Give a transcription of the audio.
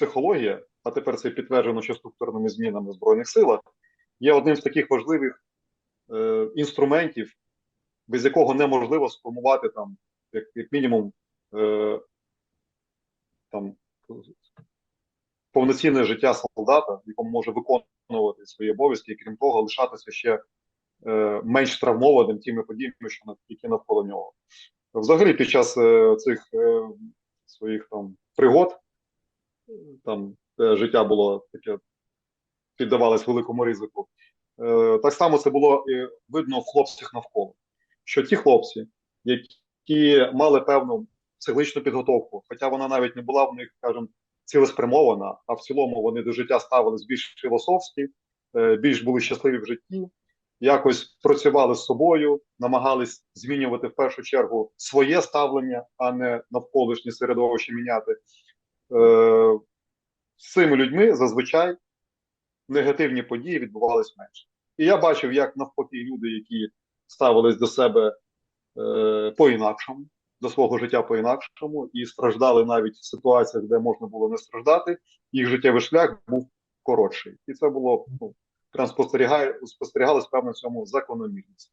психологія, а тепер це підтверджено ще структурними змінами в Збройних силах, є одним з таких важливих е, інструментів, без якого неможливо сформувати там, як, як мінімум, е, там повноцінне життя солдата, якому може виконувати свої обов'язки, і крім того, лишатися ще е, менш травмованим тими подіями, що які навколо нього. Взагалі, під час е, цих е, своїх там пригод, там де життя було таке, піддавалось великому ризику. Е, так само це було видно в хлопцях навколо, що ті хлопці, які мали певну психологічну підготовку, хоча вона навіть не була в них, скажімо, цілеспрямована, а в цілому вони до життя ставились більш філософські, е, більш були щасливі в житті, якось працювали з собою, намагались змінювати в першу чергу своє ставлення, а не навколишнє середовище міняти. З цими людьми зазвичай негативні події відбувались менше. І я бачив, як навпаки люди, які ставились до себе е, по-інакшому, до свого життя по-інакшому, і страждали навіть в ситуаціях, де можна було не страждати, їх життєвий шлях був коротший. І це було ну, прям спостерігає, спостерігалось певно в цьому закономірність.